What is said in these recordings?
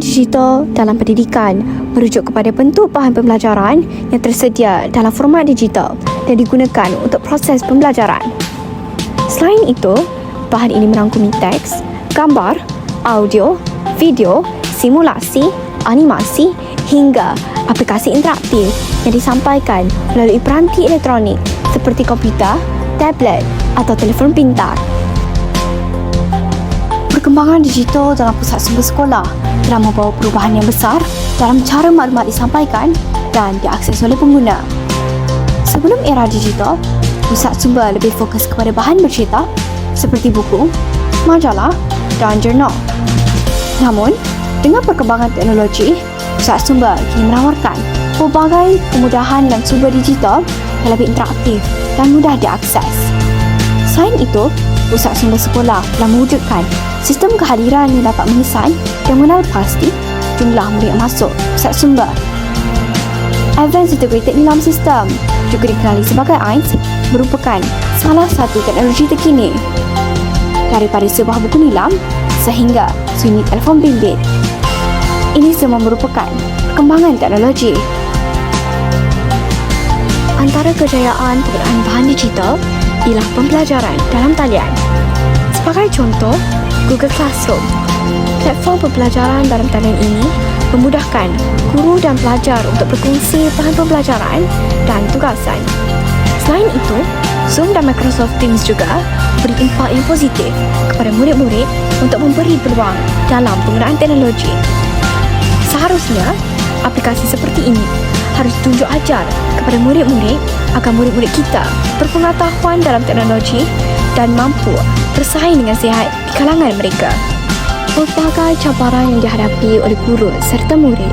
digital dalam pendidikan merujuk kepada bentuk bahan pembelajaran yang tersedia dalam format digital dan digunakan untuk proses pembelajaran. Selain itu, bahan ini merangkumi teks, gambar, audio, video, simulasi, animasi hingga aplikasi interaktif yang disampaikan melalui peranti elektronik seperti komputer, tablet atau telefon pintar. Perkembangan digital dalam pusat sumber sekolah telah membawa perubahan yang besar dalam cara maklumat disampaikan dan diakses oleh pengguna. Sebelum era digital, pusat sumber lebih fokus kepada bahan bercetak seperti buku, majalah dan jurnal. Namun, dengan perkembangan teknologi, pusat sumber kini menawarkan pelbagai kemudahan dan sumber digital yang lebih interaktif dan mudah diakses. Selain itu, pusat sumber sekolah telah mewujudkan sistem kehadiran yang dapat mengesan dan mengenal pasti jumlah murid masuk pusat sumber. Advanced Integrated Nilam System juga dikenali sebagai AINS merupakan salah satu teknologi terkini daripada sebuah buku nilam sehingga sunyi telefon bimbit. Ini semua merupakan perkembangan teknologi. Antara kejayaan penggunaan bahan digital ialah pembelajaran dalam talian. Sebagai contoh, Google Classroom. Platform pembelajaran dalam talian ini memudahkan guru dan pelajar untuk berkongsi bahan pembelajaran dan tugasan. Selain itu, Zoom dan Microsoft Teams juga beri impak yang positif kepada murid-murid untuk memberi peluang dalam penggunaan teknologi. Seharusnya, aplikasi seperti ini harus tunjuk ajar kepada murid-murid agar murid-murid kita berpengetahuan dalam teknologi dan mampu bersaing dengan sihat di kalangan mereka. Pelbagai cabaran yang dihadapi oleh guru serta murid.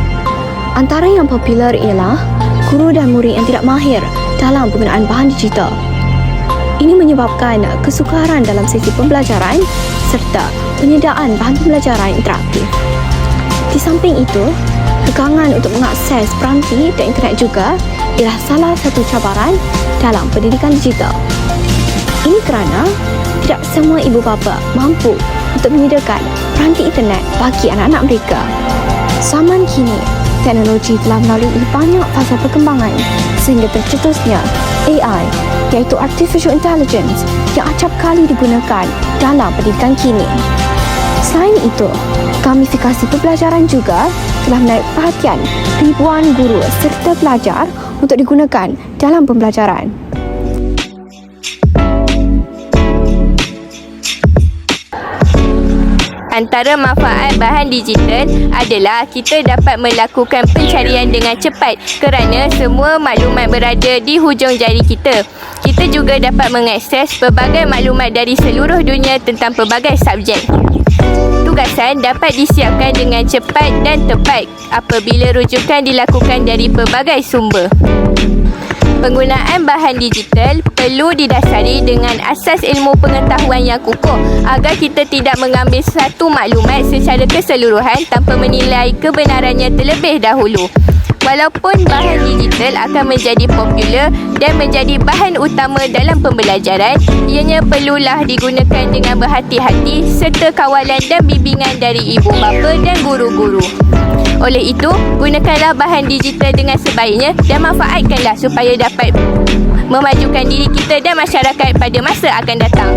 Antara yang popular ialah guru dan murid yang tidak mahir dalam penggunaan bahan digital. Ini menyebabkan kesukaran dalam sesi pembelajaran serta penyediaan bahan pembelajaran interaktif. Di samping itu, kekangan untuk mengakses peranti dan internet juga ialah salah satu cabaran dalam pendidikan digital. Ini kerana tidak semua ibu bapa mampu untuk menyediakan peranti internet bagi anak-anak mereka. Zaman kini, teknologi telah melalui banyak fasa perkembangan sehingga tercetusnya AI iaitu Artificial Intelligence yang acap kali digunakan dalam pendidikan kini. Selain itu, gamifikasi pembelajaran juga telah menarik perhatian ribuan guru serta pelajar untuk digunakan dalam pembelajaran. Antara manfaat bahan digital adalah kita dapat melakukan pencarian dengan cepat kerana semua maklumat berada di hujung jari kita. Kita juga dapat mengakses pelbagai maklumat dari seluruh dunia tentang pelbagai subjek. Tugasan dapat disiapkan dengan cepat dan tepat apabila rujukan dilakukan dari pelbagai sumber. Penggunaan bahan digital perlu didasari dengan asas ilmu pengetahuan yang kukuh agar kita tidak mengambil satu maklumat secara keseluruhan tanpa menilai kebenarannya terlebih dahulu. Walaupun bahan digital akan menjadi popular dan menjadi bahan utama dalam pembelajaran, ianya perlulah digunakan dengan berhati-hati serta kawalan dan bimbingan dari ibu bapa dan guru-guru. Oleh itu, gunakanlah bahan digital dengan sebaiknya dan manfaatkanlah supaya dapat memajukan diri kita dan masyarakat pada masa akan datang.